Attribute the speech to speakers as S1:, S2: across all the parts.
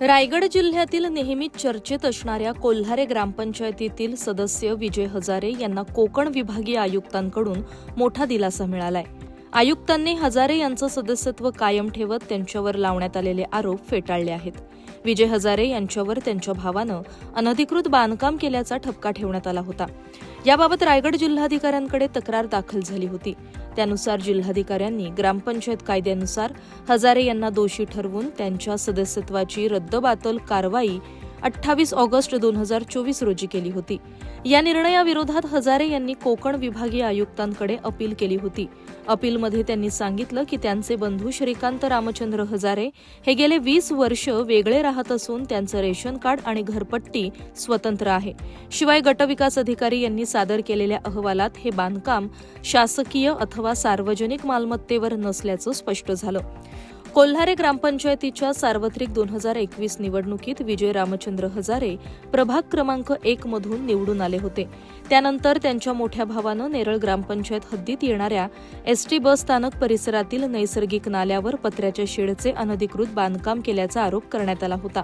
S1: रायगड जिल्ह्यातील नेहमीच चर्चेत असणाऱ्या कोल्हारे ग्रामपंचायतीतील सदस्य विजय हजारे यांना कोकण विभागीय आयुक्तांकडून मोठा दिलासा मिळालाय. आयुक्तांनी हजारे यांचं सदस्यत्व कायम ठेवत त्यांच्यावर लावण्यात आलेले आरोप फेटाळले आहेत. विजय हजारे यांच्यावर त्यांच्या भावानं अनधिकृत बांधकाम केल्याचा ठपका ठेवण्यात आला होता. याबाबत रायगड जिल्हाधिकाऱ्यांकडे तक्रार दाखल झाली होती. त्यानुसार जिल्हाधिकाऱ्यांनी ग्रामपंचायत कायद्यानुसार हजारे यांना दोषी ठरवून त्यांच्या सदस्यत्वाची रद्दबातल कारवाई अठ्ठावीस ऑगस्ट दोन हजार चोवीस रोजी केली होती. या निर्णयाविरोधात हजारे यांनी कोकण विभागीय आयुक्तांकडे अपील केली होती. अपीलमध्ये त्यांनी सांगितलं की त्यांचे बंधू श्रीकांत रामचंद्र हजारे हे गेले वीस वर्ष वेगळे राहत असून त्यांचं रेशन कार्ड आणि घरपट्टी स्वतंत्र आहे. शिवाय गटविकास अधिकारी यांनी सादर केलेल्या अहवालात हे बांधकाम शासकीय अथवा सार्वजनिक मालमत्तेवर नसल्याचं स्पष्ट झालं. कोल्हारे ग्रामपंचायतीच्या सार्वत्रिक दोन हजार एकवीस निवडणुकीत विजय रामचंद्र हजारे प्रभाग क्रमांक एक मधून निवडून आले होते. त्यानंतर त्यांच्या मोठ्या भावानं नेरळ ग्रामपंचायत हद्दीत येणाऱ्या एसटी बस स्थानक परिसरातील नैसर्गिक नाल्यावर पत्र्याच्या शेडचे अनधिकृत बांधकाम केल्याचा आरोप करण्यात आला होता.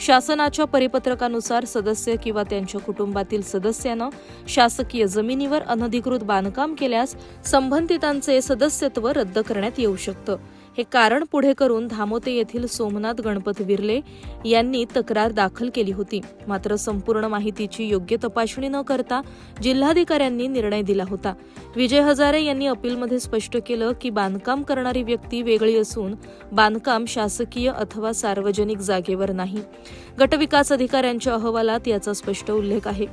S1: शासनाच्या परिपत्रकानुसार सदस्य किंवा त्यांच्या कुटुंबातील सदस्यानं शासकीय जमिनीवर अनधिकृत बांधकाम केल्यास संबंधितांचे सदस्यत्व रद्द करण्यात येऊ शकतं. हे कारण पुढे करून धामोते येथील सोमनाथ गणपत विर्ले यांनी तक्रार दाखल केली होती. मात्र संपूर्ण माहितीची योग्य तपासणी न करता जिल्हाधिकाऱ्यांनी निर्णय दिला होता. विजय हजारे यांनी अपीलमध्ये स्पष्ट केलं की बांधकाम करणारी व्यक्ती वेगळी असून बांधकाम शासकीय अथवा सार्वजनिक जागेवर नाही. गटविकास अधिकाऱ्यांच्या अहवालात याचा स्पष्ट उल्लेख आहे.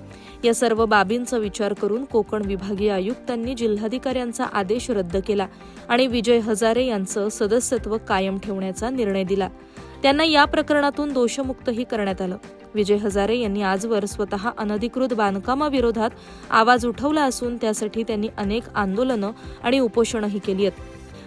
S1: या सर्व बाबींचा विचार करून कोकण विभागीय आयुक्तांनी जिल्हाधिकाऱ्यांचा आदेश रद्द केला आणि विजय हजारे यांचं सदस्यत्व कायम ठेवण्याचा निर्णय दिला. त्यांना या प्रकरणातून दोषमुक्तही करण्यात आलं. विजय हजारे यांनी आजवर स्वतः अनधिकृत बांधकामाविरोधात आवाज उठवला असून त्यासाठी त्यांनी अनेक आंदोलनं आणि उपोषणही केली आहेत.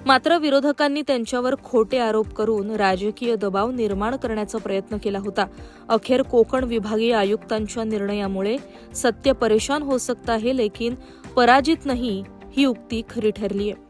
S1: मात्र विरोधकांनी त्यांच्यावर खोटे आरोप करून राजकीय दबाव निर्माण करण्याचा प्रयत्न केला होता. अखेर कोकण विभागीय आयुक्तांच्या निर्णयामुळे सत्य परेशान हो सकता है लेकिन पराजित नाही ही उक्ती खरी ठरली आहे